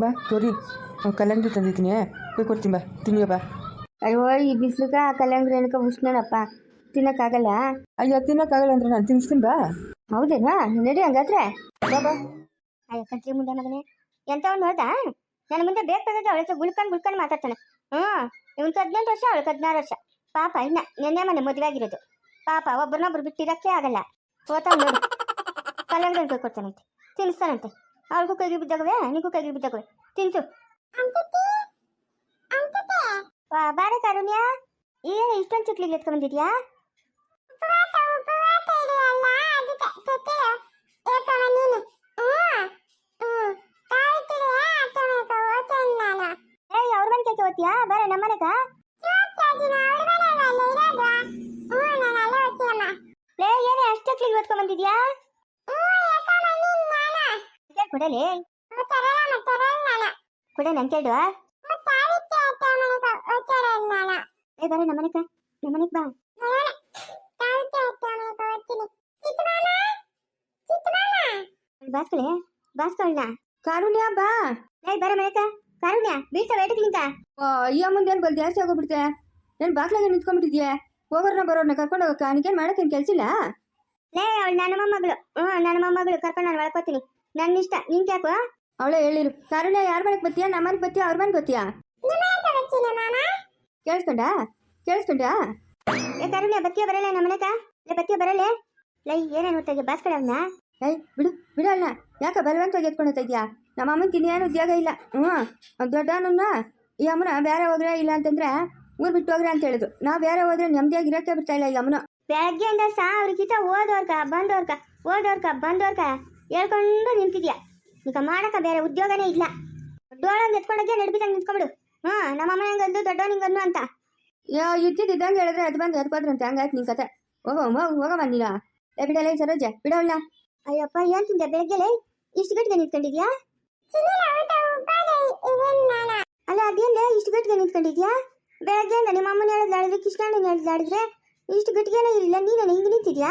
ಬಾ ತೋರಿ. ಕಲ್ಲಂಗಡಿ ತಂದಿದ್ದೀನಿ. ಹೋಗಿ ಕೊಡ್ತೀನಿ ಬಾ. ತಿನ್ನಿಯ ಬಾ. ಅಯ್ಯೋ ಈ ಬಿಸಿಲುಗ ಕಲ್ಲಂಗಡಿ ಏನಕ್ಕೆ ಉಷ್ಣನಪ್ಪ ತಿನ್ನಕ್ಕಾಗಲ್ಲ? ಅಯ್ಯೋ ತಿನ್ನೋಕ್ಕಾಗಲ್ಲ ಅಂದ್ರೆ ನಾನು ತಿನ್ನಿಸ್ತೀನಿ ಬಾ. ಹೌದೇನಾ? ನಡಿ ಹಂಗಾದ್ರೆ. ಬಾ ಬಾ. ಅಯ್ಯೋ ಕಂಟ್ರಿ ಮುಂದೆ ಮಗನೇ. ಎಂತವ್ ನೋಡ್ದ? ನನ್ನ ಮುಂದೆ ಬೇಕಾಗದ ಅವಳ ಹತ್ರ ಗುಳ್ಕೊಂಡು ಗುಳ್ಕೊಂಡು ಮಾತಾಡ್ತಾನೆ. ಹ್ಞೂ ಇವನ್ಗೆ ಹದಿನೆಂಟು ವರ್ಷ ಅವಳಿಗೆ ಹದಿನಾರು ವರ್ಷ. ಪಾಪ ಇನ್ನ ನೆನ್ನೆ ಮನೆ ಮದುವೆ ಆಗಿರೋದು. ಪಾಪ ಒಬ್ಬರನ್ನೊಬ್ರು ಬಿಟ್ಟಿರಕ್ಕೆ ಆಗಲ್ಲ. ಹೋತಾವ್ ನೋಡಿ. ಕಲ್ಲಂಗಡಿ ಕೊಡ್ತಾನಂತೆ ತಿನ್ನಿಸ್ತಾನಂತೆ ಅವ್ರಿಗೂ ಕೈಗೆ ಬಿದ್ದಾಗವೆ ನಿಗೂ ಕೈಗೆ ಬಿದ್ದಾಗವೆ ತಿಂತು ಬಾರೆ ಕಾರುಣ್ಯ. ಏನು ಇಷ್ಟೊಂದು ಚಿಕ್ಲಿಗೆ ಎತ್ಕೊಂಡ್ ಬಂದಿದ್ಯಾ? ಅವ್ರ ಮನೆ ಕೇಳ್ಕೆ ಓದ್ತೀಯಾ ಬಾರೆ ನಮ್ಮ ಮನೆಗ? ಲೇ ಏನೇ ಅಷ್ಟು ಚಕ್ಲಿಗೆ ಓದ್ಕೊಂಡ್ ಬಂದಿದ್ಯಾ? ಕೊಡಲಿ? ಕೊಡೆ ನನ್ ಕೇಳುವ ಏ ಬಾರೆ ನಮ್ಮ ಮನೆಗ ನಮ್ಮ ಮನೆಗ್ ಬಾ ಬಾಸ್ಕಳೆ ಬಾಸ್ಕೊಳ್ಳ ಕಾರುಣ್ಯ ಬಾ. ಏಯ್ ಬಾರೆ ಮನೆಗ ಕಾರುಣ್ಯ ಬೀಳ್ಸ ವೇಟಕ್ಕಿಂತ ಅಯ್ಯ ಮುಂದೆ ಬಲ್ ಜಾಸ್ತಿ ಆಗೋಗ್ಬಿಡ್ತೆ ನಾನು ಬಾಗ್ಲಾಗೆ ನಿಂತ್ಕೊಂಡ್ಬಿಟ್ಟಿದ್ಯೆ? ಹೋಗೋರ್ನ ಬರೋರ್ನ ಕರ್ಕೊಂಡು ಹೋಗಕ್ಕ? ನನಗೇನು ಮಾಡೋಕ್ಕೇನು ಕೆಲಸ ಇಲ್ಲ ಲೇ ಅವಳು ನನ್ನ ಮೊಮ್ಮಗಳು. ಹ್ಞೂ ನನ್ನ ಮೊಮ್ಮಗಳು. ಕರ್ಕೊಂಡು ನಾನು ಒಳ್ಕೊತೀನಿ ನನ್ನ ಇಷ್ಟ. ನಿನ್ ಯಾಕೋ? ಅವಳೇ ಹೇಳಿರು. ಕಾರುಣ್ಯ ಯಾರ ಮನೆಗೆ ಬತ್ತೀಯಾ ನಮ್ಮ ಮನೆಗೆ ಬತ್ತೀಯಾ ಅವ್ರ ಮನೆಗೆ ಬತ್ತೀಯಾ ಕೇಳಿಸ್ಕೊಂಡ ಕೇಳಿಸ್ಕೊಂಡ ಏ ಕರುಣ್ಯ ಬತ್ತಿಯ ಬರಲ್ಲ ನಮ್ಮ ಮನೆಗ? ಲೇ ಬತ್ತಿಯ ಬರಲ್ಲ? ಲೈ ಏನೇನು ಹೊತ್ತಾಗೆ ಬಾಸ್ಕಡೆ ಅವನ್ನ ಏಯ್ ಬಿಡು ಬಿಡು ಅಣ್ಣ ಯಾಕೆ ಬಲವಂತವಾಗಿ ಎತ್ಕೊಂಡು ಹೋಗ್ತಾ ನಮ್ಮ ಅಮ್ಮನ ಏನು ಉದ್ಯೋಗ ಇಲ್ಲ. ಹ್ಞೂ ಅವ್ನ್ ದೊಡ್ಡವನನ್ನ ಈ ಅಮ್ಮನ ಬೇರೆ ಹೋಗ್ರ ಇಲ್ಲ ಅಂತಂದ್ರೆ ಊರು ಬಿಟ್ಟು ಹೋಗ್ರೆ ಅಂತ ಹೇಳಿದ್ರು. ನಾವು ಬೇರೆ ಹೋದ್ರೆ ನೆಮ್ಮದಿಯಾಗಿ ಇರೋಕ್ಕೆ ಬಿಡ್ತಾ ಇಲ್ಲ ಈ ಅಮ್ಮನ. ಬೆಳಗ್ಗೆಯಿಂದ ಸಾವಿರಕ್ಕಿಂತ ಓದೋರ್ಕ ಬಂದೋರ್ಕ ಓದೋರ್ಕ ಬಂದೋರ್ಕ. ಹೇಳ್ಕೊಂಡು ನಿಂತಿದ್ಯಾ? ಈಗ ಮಾಡಕ ಬೇರೆ ಉದ್ಯೋಗನೇ ಇಲ್ಲ. ದೊಡ್ಡೋಳಂಗ್ ಎತ್ಕೊಂಡೋಗಿ ನಡ್ಬಿದಂಗೆ ನಿಂತ್ಕೊಂಬಿಡು ಹಾ ನಮ್ಮ ಅಮ್ಮ ಹೆಂಗಂದು ದೊಡ್ಡವನಿಂಗನ್ನು ಅಂತ. ಯಾ ಇದ್ದಂಗೆ ಹೇಳಿದ್ರೆ ಅದು ಬಂದು ಎದ್ಕೋದ್ರಂತೆ. ಹಂಗಾಯ್ತು ನಿನ್ ಕತೆ. ಹೋಗೋ ಹೋಗೋ ಹೋಗಮ್ಮ ನೀನು ಏ ಬಿಡಲ್ಲ ಸರೋಜ ಬಿಡವಲ್ಲ ಅಯ್ಯಪ್ಪ ಏನ್ ತಿಂದೆ ಬೆಳಗ್ಗೆಲೆ? ಇಷ್ಟು ಗಟ್ಟಿಗೆ ನಿಂತ್ಕೊಂಡಿದ್ಯಾ? ಅಲ್ಲ ಅದೇನೆ ಇಷ್ಟು ಗಟ್ಟಿಗೆ ನಿಂತ್ಕೊಂಡಿದ್ಯಾ? ಬೆಳಗ್ಗೆಯಿಂದ ನಿಮ್ಮ ಅಮ್ಮನ ಹೇಳಿದ್ಲಾಡಿದ್ರೆ ಕೃಷ್ಣಣ್ಣ ಹೇಳಿದ್ಲಾಡಿದ್ರೆ ಇಷ್ಟು ಗಟ್ಟಿಗೆನೇ ಇರಲಿಲ್ಲ. ನೀನೇನೆ ಹಿಂಗೆ ನಿಂತಿದ್ಯಾ?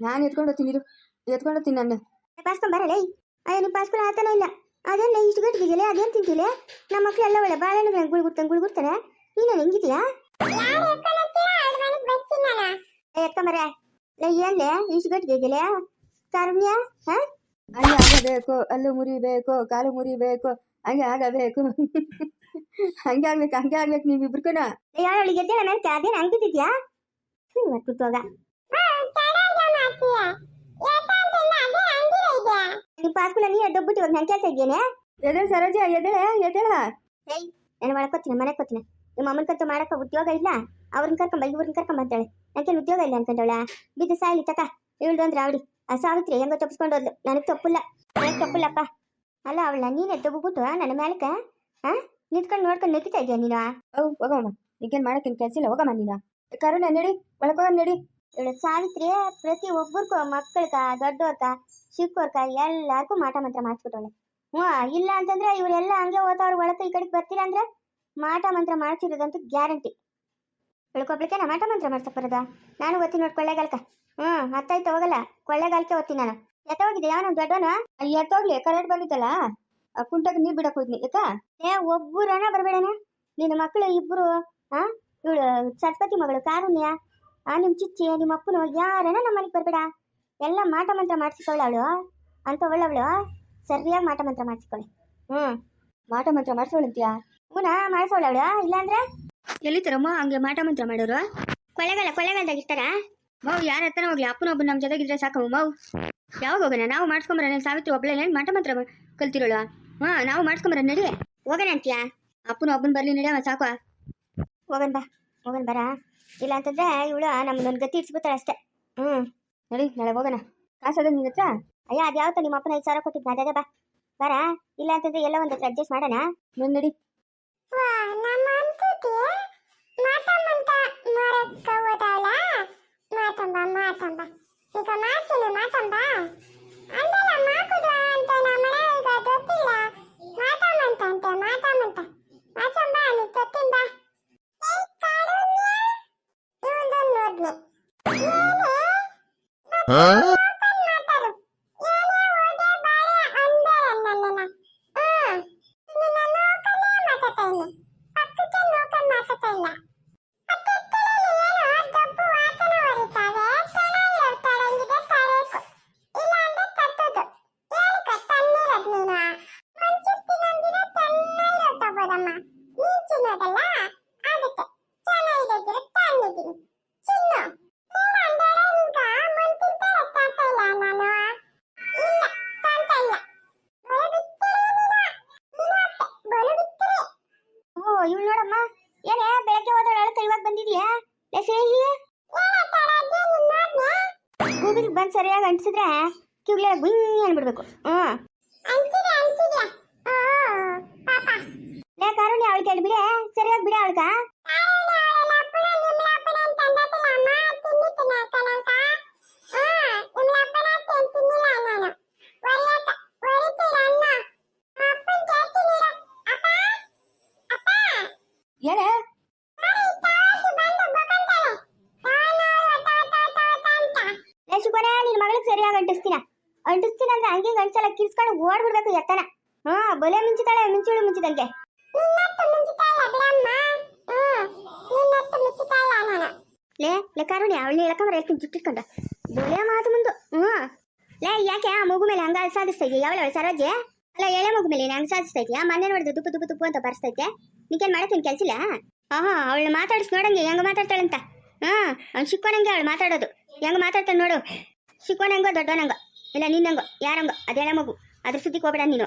ನಾನು ಎತ್ಕೊಂಡು ಹೋಗ್ತೀನಿ ಇರು. ಎತ್ಕೊಂಡು ಹೋಗ್ತೀನಿ ನಾನು ಪಾಸ್ಕೊಂಡ್ ಬರಲೇ? ಅಯ್ಯೋ ನೀವು ಪಾಸ್ಕೊಂಡು ಆತನೇ ಇಲ್ಲ? ಅದೇನೆ ಇಷ್ಟು ಗಟ್ಟಿಗೆ ಅದೇನು ತಿಂತಿಲ್ಲ ನಮ್ಮ ಮಕ್ಳು ಎಲ್ಲ ಒಳ್ಳೆ ಬಾಳೆಹಣ್ಣು ಗುಳ್ಗುಡ್ತಾನೆ ಗುಳ್ಗುಡ್ತಾನೆ ನೀನು ಹಿಂಗಿದ್ಯಾ ಎತ್ಕೊಂಬರ ಏನ್ಲೆ ಇಷ್ಟು ಗಟ್ಟಿಗೆ ತರ್ಮ್ಯ ಹಾ? ಹಂಗೆ ಆಗಬೇಕು. ಅಲ್ಲು ಮುರಿಬೇಕು ಕಾಲು ಮುರಿಬೇಕು. ಹಂಗೆ ಆಗಬೇಕು. ಹಂಗೆ ಆಗ್ಬೇಕು ಹಂಗೆ ಆಗ್ಬೇಕು ಇಬ್ರು ಯಾಳು ಗೆದ್ದೆಳ ಮೇಲೆ ಅದೇನು ಹಂಗಿದ್ಯಾ ಹ್ಞೂ ಕುತ್ತೋಗ ನಿಮ್ಮ ಪಾಸ್ಕುಲ ನೀ ದೊಬ್ಬಿಟ್ಟು ಇವಾಗ ನನ್ನ ಕೆಲಸ ಇದೆಯೇನೆ ಎದೇಳ ಸರೋಜ ಎದೇಳ ಎದೇಳ ಏಯ್ ನಾನು ಮಾಡ್ಕೋತೀನಿ ಮನೆಗೆ ಕೋತೀನಿ ನಿಮ್ಮ ಅಮ್ಮನ ಕತ್ತು ಮಾಡಕ್ಕೆ ಉದ್ಯೋಗ ಇಲ್ಲ. ಅವ್ರನ್ನ ಕರ್ಕೊಂಬ ಇವ್ರನ್ನ ಕರ್ಕೊಂಬಂತಾಳೆ ನನಗೆ ಉದ್ಯೋಗ ಇಲ್ಲ ಅನ್ಕೊಂಡವಳ. ಬಿದ್ದು ಸಾಯ್ಲಿ ತಕ. ಇವಳ್ದು ಅಂದ್ರೆ ಅವಳಿ. ಆ ಸಾವಿತ್ರಿ ಹೆಂಗೋ ತಪ್ಪಿಸ್ಕೊಂಡು ಹೋದ್ಲು. ನನಗೆ ತಪ್ಪಿಲ್ಲ. ನನಗೆ ತಪ್ಪಿಲ್ಲಪ್ಪ. ಅಲ್ಲ ಅವಳ ನೀನೆ ತಗೋಬಿಟ್ಟು ನನ್ನ ಮ್ಯಾಲಕ ಹಾ ನಿಂತ್ಕೊಂಡು ನೋಡ್ಕೊಂಡು ನೆಕ್ಕಿತಾ ಇದೆಯಾ ನೀನು? ಅವು ಹೋಗಮ್ಮ. ಈಗೇನು ಮಾಡಕ್ಕೇನು ಕೆಲಸ ಇಲ್ಲ. ಹೋಗಮ್ಮ ನೀನು. ಕರುಣ ನಡಿ. ಒಳಕೋಗ ನಡಿ. ಇವಳು ಸಾವಿತ್ರಿ ಪ್ರತಿ ಒಬ್ಬರಿಗೂ ಮಕ್ಕಳ್ಕ ದೊಡ್ಡವರ್ಕ ಚಿಕ್ಕವರ್ಕ ಎಲ್ಲಾರ್ಗೂ ಮಾಟ ಮಂತ್ರ ಮಾಡಿಸ್ಬಿಟ್ಟವಳೆ. ಹ್ಞೂ, ಇಲ್ಲ ಅಂತಂದ್ರೆ ಇವರೆಲ್ಲ ಹಂಗೆ ಓದೋರು ಒಳಕ ಈ ಕಡೆಗೆ ಬರ್ತೀರಾ ಅಂದ್ರೆ ಮಾಟ ಮಂತ್ರ ಮಾಡ್ಸಿರೋದಂತೂ ಗ್ಯಾರಂಟಿ. ಉಳ್ಕೊಬ್ಲಿಕ್ಕೆ ನಾ ಮಾಟ ಮಂತ್ರ ಮಾಡ್ಸಕ್ ಬರೋದ? ನಾನು ಓದ್ತೀನಿ ನೋಡಿ ಕೊಳ್ಳೆಗಾಲ್ಕ ಹ್ಞೂ, ಹತ್ತಾಯ್ತು ಹೋಗಲ್ಲ. ಕೊಳ್ಳೇಗಾಲಕ್ಕೆ ಓದ್ತೀನಿ ನಾನು. ಎತ್ತ ಹೋಗಿದೆ ಯಾವ ನಮ್ಮ ದೊಡ್ಡವನ? ಎತ್ತೋಗ್ಲಿ ಕರೆಂಟ್ ಬಂದಿತ್ತಲ್ಲ? ಕುಂಟಕ್ ನೀರು ಬಿಡಕ್ ಹೋದ್ನಿ, ಯಾಕ? ಏ ಒಬ್ಬರನ ಬರಬೇಡನ ನಿನ್ನ ಮಕ್ಕಳು ಇಬ್ಬರು ಹಾ ಇವಳು ಸರಸ್ವತಿ ಮಗಳು ಕಾರುಣ್ಯ. ನಿಮ್ಮ ಚಿಚ್ಚಿ ನಿಮ್ಮ ಅಪ್ಪನು ಯಾರನ ನಮ್ಮ ಮನೆಗೆ ಬರಬೇಡ. ಎಲ್ಲ ಮಾಟ ಮಂತ್ರ ಮಾಡಿಸ್ಕೊಳ್ಳ ಅವಳು. ಅಂತ ಒಳ್ಳವಳು, ಸರಿಯಾಗಿ ಮಾಟ ಮಂತ್ರ ಮಾಡಿಸ್ಕೊಳ್ಳಿ. ಹ್ಞೂ ಮಾಟ ಮಂತ್ರ ಮಾಡಿಸೋಳಂತೀಯಾ ಹೂನ ಮಾಡಿಸೋಳ ಅವಳು. ಇಲ್ಲಾಂದ್ರೆ? ಎಲ್ಲಿತಾರಮ್ಮ ಹಂಗೆ ಮಾಟ ಮಂತ್ರ ಮಾಡೋರು? ಕೊಳ್ಳೆಗಾಲ ಕೊಳೆಗಾಲದಾಗ ಇರ್ತಾರ? ಮೌ, ಯಾರ ಹತ್ರನ ಹೋಗ್ಲಿ? ಅಪ್ಪನೊಬ್ಬ ನಮ್ಮ ಜೊತೆಗಿದ್ರೆ ಸಾಕಮ್ಮ ಮೌ. ಯಾವಾಗ ಹೋಗೋಣ? ನಾವು ಮಾಡಿಸ್ಕೊಂಬರೋಣ. ಸಾವಿತ್ರಿ ಒಬ್ಳೆ ಮಾಟ ಮಂತ್ರ ಕಲ್ತಿರೋಳು? ಹಾಂ, ನಾವು ಮಾಡಿಸ್ಕೊಂಬರ ನಡಿ. ಹೋಗೋಣ ಅಂತೀಯಾ? ಅಪ್ಪನ ಒಬ್ಬನ ನಡಿ, ಅವ ಸಾಕು. ಹೋಗನ್ ಬಾ. ಹೋಗನ್ ಬರ. ಇಲ್ಲ ಅಂತಂದ್ರೆ ಇವಳು ನಮ್ದೊಂದು ಗತಿ ಇಡ್ಸ್ಬಿಡ್ತಾಳೆ ಅಷ್ಟೇ. ಹ್ಮ್. ನೋಡಿ, ನಾಳೆ ಹೋಗೋಣ. ಕಾಸದ ನಿನ್ನ ಹತ್ರ? ಅಯ್ಯ, ಅದ್ಯಾವತ್ತ ನಿಮ್ಮ ಅಪ್ಪನ ಐದು ಸಾವಿರ ಕೊಟ್ಟಿದ್ನ? ಅದೇ ಬಾ. ಬರ? ಇಲ್ಲ ಅಂತಂದ್ರೆ ಎಲ್ಲ ಒಂದು ಅಡ್ಜಸ್ಟ್ ಮಾಡೋಣ? ನೋಡಿ. ಹಾ? ಇವಳು ನೋಡಮ್ಮ ಏನೇ ಬೆಳಗ್ಗೆ ಹೋದಳಕ್ಕೆ ಇವಾಗ ಬಂದಿದ್ಯಾ ಲೆಸೇಹಿ ಗೂಗಿಲ್ಗೆ ಬಂದು ಸರಿಯಾಗಿ ಅಂಟಿಸಿದ್ರೆ ಕಿವಿಗಳ ಗುಂಗ್ ಅನ್ಬಿಡ್ಬೇಕು ಹ್ಮ್ ಲೇ ಕಾರುಣ್ಯ ಅವಳಿಗೆ ಬಿಡೆ ಸರಿಯಾಗಿ ಬಿಡಿ ಅವಳಿಗ ಸರಿಯಾಗಿ ಅಂಟಿಸ್ತೀನ? ಅಂಟಿಸ್ತೀನಿ ಅಂದ್ರೆ ಹಂಗೆ ಗಂಡ್ಸಲ ಕಿರ್ಸ್ಕೊಂಡು ಓಡ್ಬಿಡ್ಬೇಕು ಎತ್ತನ. ಹಾ, ಬಲೆ ಮಿಂಚಿತಾಳೆ ಮಿಂಚುಳು ಮಿಂಚಿದಂಗೆ. ಹ್ಮ್ ಲೇ ಲೆಕ್ಕಾರುಣಿ ಅವಳನ್ನ ಹೇಳ್ಕೊಂಡ್ರೆ ಹೇಳ್ತೀನಿ ಜುಟ್ಟಿಟ್ಕೊಂಡ. ಬೊಲೆ ಮಾತು ಮುಂದು. ಹ್ಞೂ. ಲೇ, ಯಾಕೆ ಆ ಮಗು ಮೇಲೆ ಹಂಗ ಸಾಧಿಸ್ತಾ ಇದೆಯಾ? ಯಾವಳ ಸರೋಜೆ? ಅಲ್ಲ ಎಳೆ ಮಗು ಮೇಲೆ ಹಂಗ ಸಾಧಿಸ್ತಾ ಇದೆಯಾ? ಮನೆ ನೋಡಿದ್ರೆ ದುಪ್ಪು ದುಪ್ಪು ದುಪ್ಪು ಅಂತ ಬರ್ಸ್ತೈತೆ ನೀಕೇನ್ ಮಾಡಕ್ಕೇನು ಕೆಲ್ಸಿಲ್ಲ? ಆಹಾ, ಅವಳನ್ನ ಮಾತಾಡಿಸ್ ನೋಡಂಗೆ ಹೆಂಗ ಮಾತಾಡ್ತಾಳಂತ? ಹಾ ಅವ್ನು ಶಿಕ್ಕೋನಂಗೆ ಅವಳು ಮಾತಾಡೋದು. ಹೆಂಗ್ ಮಾತಾಡ್ತಾಳೆ ನೋಡು. ಶಿಕ್ಕೋನಂಗೋ ದೊಡ್ಡವನಂಗೋ ಇಲ್ಲ ನಿನ್ನಂಗೋ ಯಾರಂಗೋ ಅದೇಳ ಮಗು. ಅದ್ರ ಸುದ್ದಿ ಹೋಗ್ಬೇಡ ನೀನು.